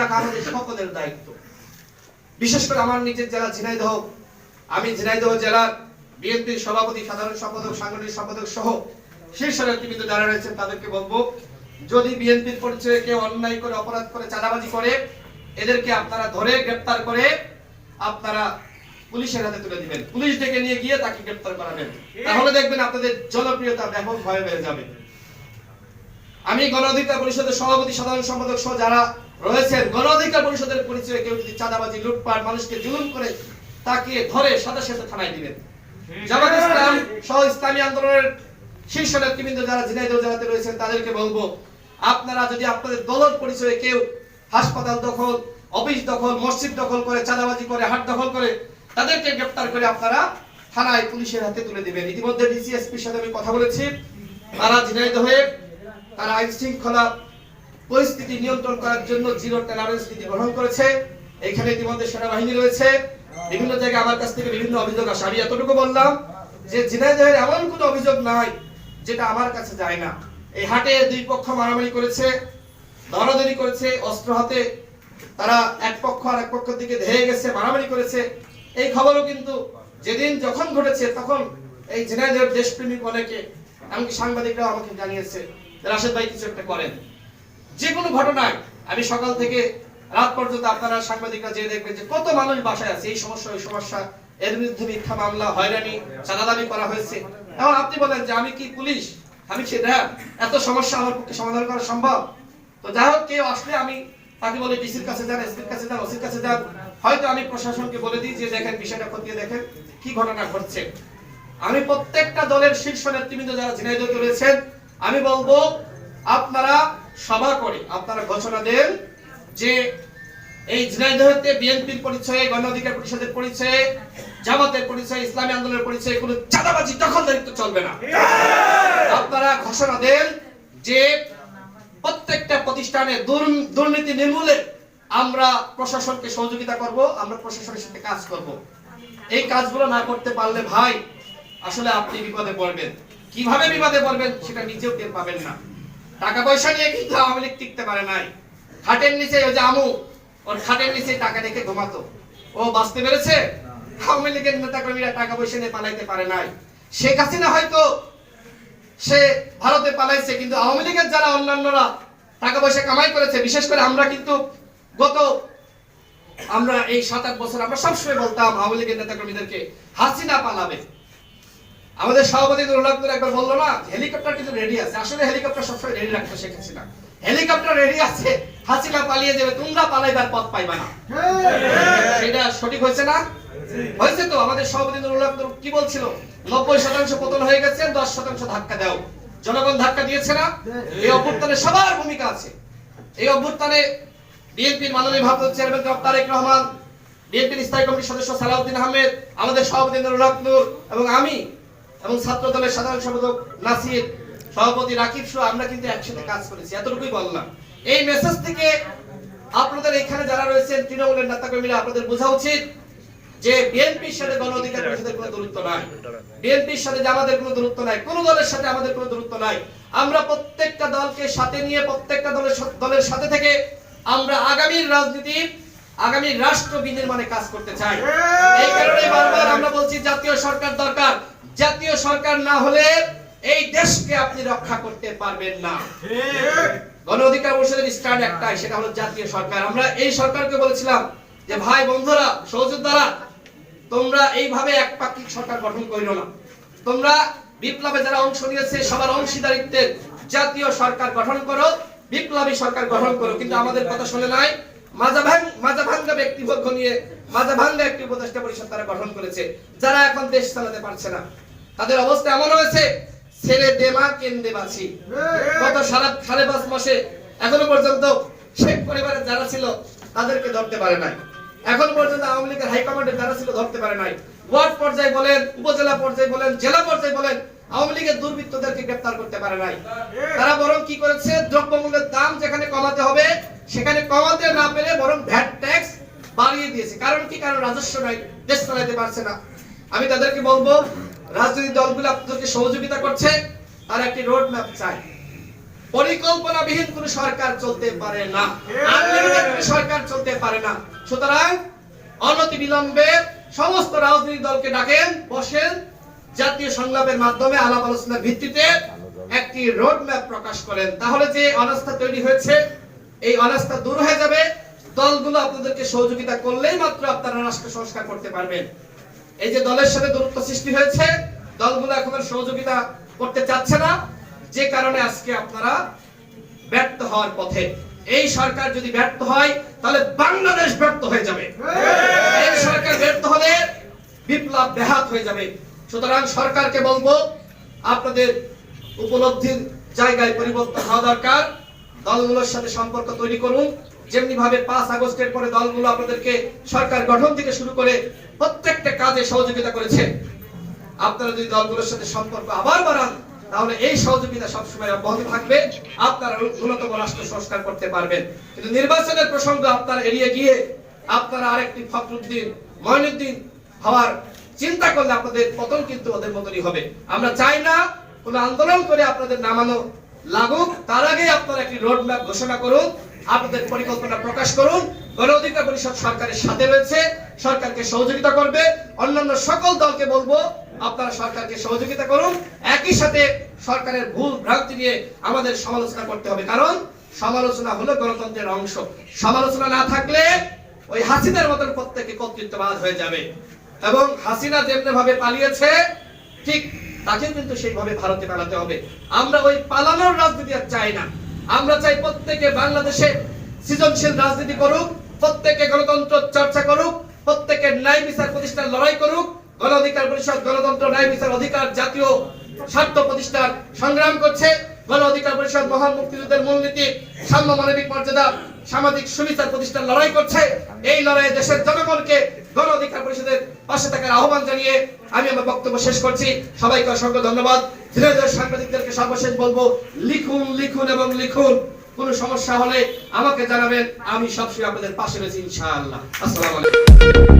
রাখা আমাদের সকলের দায়িত্ব। বিশেষ করে আমার নিজের জেলা ঝিনাইদহ আমি ঝিনাইদহ জেলার বিএনপির সভাপতি, সাধারণ সম্পাদক, সাংগঠনিক সম্পাদক সহ শীর্ষ নেতৃবৃন্দ যারা রয়েছেন, তাদেরকে বলব, যদি বিএনপির পরিচয়ে কেউ অন্যায় করে, অপরাধ করে, চাঁদাবাজি করে, এদেরকে আপনারা ধরে গ্রেপ্তার করে আপনারা পুলিশের হাতে তুলে দিবেন। পুলিশ ডেকে নিয়ে গিয়ে তাকে গ্রেপ্তার করাবেন। তাহলে দেখবেন আপনাদের জনপ্রিয়তা ব্যাপক ভয়ে বেড়ে যাবে। আমি গণ অধিকার পরিষদের সভাপতি, সাধারণ সম্পাদক সহ যারা রয়েছেন, গণ অধিকার পরিষদের পরিচয়ে কেউ যদি চাঁদাবাজি, লুটপাট, মানুষকে জুলুম করে তাকে ধরে সাথে সাথে থানায় দিবেন। জামাত ইসলাম সহ ইসলামী আন্দোলনের শীর্ষ নেতৃবৃন্দ যারা ঝিনাইদহ জেলাতে রয়েছেন, তাদেরকে বলব, আপনারা যদি আপনাদের দলের পরিচয়ে কেউ হাসপাতাল দখল, অফিস দখল, মসজিদ দখল করে, চাঁদাবাজি করে, হাট দখল করে, তাদেরকে গ্রেপ্তার করে আপনারা থানায় পুলিশের হাতে তুলে দিবেন। ইতিমধ্যে ডিসিএসপির সাথে আমি কথা বলেছি। তারা ঝিনাইদহে তারা আইন শৃঙ্খলা পরিস্থিতি নিয়ন্ত্রণ করার জন্য জিরো টলারেন্স নীতি গ্রহণ করেছে। এখানে ইতিমধ্যে সেনাবাহিনী রয়েছে। বিভিন্ন জায়গায় আমার কাছ থেকে বিভিন্ন অভিযোগ আসে। আমি এতটুকু বললাম যে ঝিনাইদহের এমন কোনো অভিযোগ নাই যেটা আমার কাছে যায় না। এই হাটে দুই পক্ষ মারামারি করেছে, দরাদরি করেছে, অস্ত্র হাতে তারা এক পক্ষ আর এক পক্ষের দিকে ধেয়ে গেছে, মারামারি করেছে। এই খবরও কিন্তু যেদিন যখন ঘটেছে তখন এই ঝিনাইদহের দেশপ্রেমিক অনেকে, এমনকি সাংবাদিকরাও আমাকে জানিয়েছে। রাশেদ ভাই কিছু একটা করেন। যে কোনো ঘটনায় আমি সকাল থেকে রাত পর্যন্ত আপনারা সাংবাদিকরা যে দেখবেন যে কত মানুষ বাসায় আছে। এই সমস্যা, ওই সমস্যা, এর বিরুদ্ধে মিথ্যা মামলা, হয়রানি চাঁদাদানি করা হয়েছে। এখন আপনি বলেন যে আমি কি পুলিশ? আমি কি র্যাব এত সমস্যা আমার পক্ষে সমাধান করা সম্ভব? তো যাই হোক, কেউ আসলে আমি তাকে বলে, ডিসির কাছে যান, এসপির কাছে যান, ওসির কাছে যান। হয়তো আমি প্রশাসনকে বলে দিই যে দেখেন, বিষয়টা খতিয়ে দেখেন, কি ঘটনা ঘটছে। আমি প্রত্যেকটা দলের শীর্ষ নেতৃবৃন্দ যারা ঝিনাইদহে রয়েছেন আমি বলব, আপনারা সভা করে আপনারা ঘোষণা দেন যে এই ঝিনাইদহতে বিএনপির পরিচয়ে, গণ অধিকার পরিষদের পরিচয়ে, জামাতের পরিচয়ে, ইসলামী আন্দোলনের পরিচয়ে কোনো চাঁদাবাজি দখলদারিত্ব চলবে না। আপনারা ঘোষণা দেন যে প্রত্যেকটা প্রতিষ্ঠানে দুর্ন- দুর্নীতি নির্মূলে আমরা প্রশাসনকে সহযোগিতা করব, আমরা প্রশাসনের সাথে কাজ করব। এই কাজগুলো না করতে পারলে ভাই, আসলে আপনি বিপদে পড়বেন। কীভাবে বিবাদে পড়বেন সেটা নিজেও টের পাবেন না। টাকা পয়সা নিয়ে কিন্তু আওয়ামী লীগ টিকতে পারে নাই। খাটের নিচে ওই যে আমু, ওর খাটের নিচে টাকা রেখে ঘুমাতো। ও বাঁচতে পেরেছে? আওয়ামী লীগের নেতা কর্মীরা টাকা পয়সা নিয়ে পালাইতে পারে নাই। শেখ হাসিনা হয়তো সে ভারতে পালাইছে, কিন্তু আওয়ামী লীগের যারা অন্যান্যরা টাকা পয়সা কামাই করেছে, বিশেষ করে আমরা কিন্তু গত আমরা এই সাত আট বছর আমরা সবসময় বলতাম আওয়ামী লীগের নেতা কর্মীদেরকে হাসিনা পালাবে। আমাদের সভাপতি নুরুল্লাহপুর একবার বলল না হেলিকপ্টার কিন্তু রেডি আছে। আসলে হেলিকপ্টার সবসময় রেডি রাখতে শেখ হাসিনা। হেলিকপ্টার রেডি আছে, হাসিনা পালিয়ে যাবে, তোমরা পালাইবার পথ পাইবা না। সেটা সঠিক হয়েছে না? হয়েছে তো। আমাদের সভাপতি নুরুল্লাহপুর কি বলছিল? নব্বই শতাংশ পতন হয়ে গেছে, দশ শতাংশ ধাক্কা দাও। জনগণ ধাক্কা দিয়েছে না? এই অভ্যুত্থানে সবার ভূমিকা আছে। এই অভ্যুত্থানে বিএনপির মাননীয় ভারপ্রাপ্ত চেয়ারম্যান জনাব তারেক রহমান, বিএনপির স্থায়ী কমিটির সদস্য সালাউদ্দিন আহমেদ, আমাদের সভাপতি নুরুল্লাহপুর এবং আমি এবং ছাত্র দলের সাধারণ সম্পাদক নাসির, সভাপতি রাকিব সহ আমরা কিন্তু একসাথে কাজ করেছি, এতটুকুই বললাম। এই মেসেজ থেকে আপনাদের এখানে যারা রয়েছেন, তৃণমূলের নেতা কর্মীরা আপনাদের বোঝা উচিত যে বিএনপির সাথে গণ অধিকার পরিষদের কোনো দূরত্ব নাই। বিএনপির সাথে আমাদের কোনো দূরত্ব নাই, কোন দলের সাথে আমাদের কোনো দূরত্ব নাই। আমরা প্রত্যেকটা দলকে সাথে নিয়ে, প্রত্যেকটা দলের দলের সাথে থেকে আমরা আগামীর রাজনীতি আগামী রাষ্ট্র বিনির্মাণে কাজ করতে চাই। এই কারণে বারবার আমরা বলছি জাতীয় সরকার দরকার। জাতীয় সরকার না হলে এই দেশকে আপনি রক্ষা করতে পারবেন না। গণ অধিকার পরিষদের স্ট্যান্ড একটাই সেটা হলো জাতীয় সরকার। আমরা এই সরকারকে বলেছিলাম যে ভাই বন্ধুরা সহযোদ্ধারা তোমরা এইভাবে একপাক্ষিক সরকার গঠন করিল না। তোমরা বিপ্লবে যারা অংশ নিয়েছে সবার অংশীদারিত্বের জাতীয় সরকার গঠন করো বিপ্লবী সরকার গঠন করো। কিন্তু আমাদের কথা শুনে নাই। মাজা ভাঙ মাজা ভাঙ্গা ব্যক্তিপক্ষ নিয়ে মাজা ভাঙ্গা একটি উপদেষ্টা পরিষদ তারা গঠন করেছে যারা এখন দেশ চালাতে পারছে না। তাদের অবস্থা এমন হয়েছে ছেলে দেমা কেন্দে বাছি গত সারা সাড়ে পাঁচ মাসে এখনও পর্যন্ত শেখ পরিবারের যারা ছিল তাদেরকে ধরতে পারে নাই। এখন পর্যন্ত আওয়ামী লীগের হাইকমান্ডের যারা ছিল ধরতে পারে নাই। ওয়ার্ড পর্যায়ে বলেন উপজেলা পর্যায়ে বলেন জেলা পর্যায়ে বলেন আওয়ামী লীগের দুর্বৃত্তদেরকে গ্রেফতার করতে পারে নাই। তারা বরং কি করেছে? দ্রব্যমূল্যের দাম যেখানে সেখানে কমাতে না পেরে বরং ভ্যাট ট্যাক্স বাড়িয়ে দিয়েছে। কারণ কি? কারণ রাজস্ব নাই, দেশ চালাতে পারছে না। আমি তাদেরকে বলব, রাজনৈতিক দলগুলো আপনাদেরকে সহযোগিতা করছে, তার একটি রোড ম্যাপ চাই পরিকল্পনাবিহীন কোন সরকার চলতে পারে না। সরকার পারে না। সুতরাং অনতি বিলম্বে সমস্ত রাজনৈতিক দলকে ডাকেন, বসেন। জাতীয় সংলাপের মাধ্যমে আলাপ আলোচনার ভিত্তিতে একটি রোড ম্যাপ প্রকাশ করেন। তাহলে যে অনাস্থা তৈরি হয়েছে এই অনাস্থা দূর হয়ে যাবে। দলগুলো আপনাদেরকে সহযোগিতা করলেই মাত্র আপনারা রাষ্ট্র সংস্কার করতে পারবেন। এই যে দলের সাথে দূরত্ব সৃষ্টি হয়েছে, দলগুলো এখন সহযোগিতা করতে চাচ্ছে না। যে কারণে আজকে আপনারা ব্যর্থ হওয়ার পথে। এই সরকার যদি ব্যর্থ হয়, তাহলে বাংলাদেশ ব্যর্থ হয়ে যাবে। এই সরকার ব্যর্থ হলে বিপ্লব ব্যাহত হয়ে যাবে। সুতরাং সরকারকে বলব, আপনাদের উপলব্ধির জায়গায় পরিবর্তন হওয়া দরকার। দলগুলোর সাথে সম্পর্ক তৈরি করুন। যেমনি ভাবে পাঁচ আগস্টের পরে দলগুলো আপনাদেরকে সরকার গঠন থেকে শুরু করে প্রত্যেকটা কাজে সহযোগিতা করেছে। আপনারা যদি দলগুলোর সাথে সম্পর্ক আবার বাড়ান, তাহলে এই সহযোগিতা সবসময় অব্যাহত থাকবে। আপনারা ন্যূনতম রাষ্ট্র সংস্কার করতে পারবেন। কিন্তু নির্বাচনের প্রসঙ্গ আপনারা এড়িয়ে গিয়ে আপনারা আরেকটি ফখরুদ্দিন মঈনুদ্দিন হওয়ার চিন্তা করলে আপনাদের পতন কিন্তু ওদের মতনই হবে। আমরা চাই না কোন আন্দোলন করে আপনাদের নামানো লাগুক, তার আগে আপনারা একটি রোড ম্যাপ ঘোষণা করুন, আপনাদের পরিকল্পনা প্রকাশ করুন। গণ অধিকার পরিষদ সরকারের সাথে রয়েছে, সরকারকে সহযোগিতা করবে। অন্যান্য সকল দলকে বলব, আপনারা সরকারকে সহযোগিতা করুন। একই সাথে সরকারের ভুল ভ্রান্তি নিয়ে আমাদের সমালোচনা করতে হবে। কারণ সমালোচনা হলো গণতন্ত্রের অংশ। সমালোচনা না থাকলে ওই হাসিনার মতন প্রত্যেকে কর্তৃত্ববাদ হয়ে যাবে। এবং হাসিনা যেমনি ভাবে পালিয়েছে, ঠিক তাকে কিন্তু সেইভাবে ভারতে পালাতে হবে। আমরা ওই পালানোর রাজনীতি আর চাই না। আমরা চাই প্রত্যেকে বাংলাদেশে সৃজনশীল রাজনীতি করুক, প্রত্যেকে গণতন্ত্র চর্চা করুক, প্রত্যেকে ন্যায় বিচার প্রতিষ্ঠার লড়াই করুক, গণ অধিকার পরিষদ, গণতন্ত্র, ন্যায় বিচার অধিকার জাতীয় স্বার্থ প্রতিষ্ঠার সংগ্রাম করছে। গণ অধিকার পরিষদ, মহান মুক্তিযুদ্ধের মূলনীতি সাম্য মানবিক মর্যাদা, সামাজিক সুবিচার প্রতিষ্ঠার লড়াই করছে। এই লড়াইয়ে দেশের জনগণকে গণ অধিকার পরিষদের পাশে থাকার আহ্বান জানিয়ে আমি আমার বক্তব্য শেষ করছি। সবাইকে অসংখ্য ধন্যবাদ। ধীরে ধীরে সাংবাদিকদেরকে সর্বশেষ বলব, লিখুন লিখুন এবং লিখুন। কোনো সমস্যা হলে আমাকে জানাবেন। আমি সবসময় আপনাদের পাশে রয়েছি, ইনশাআল্লাহ। আসসালামু আলাইকুম।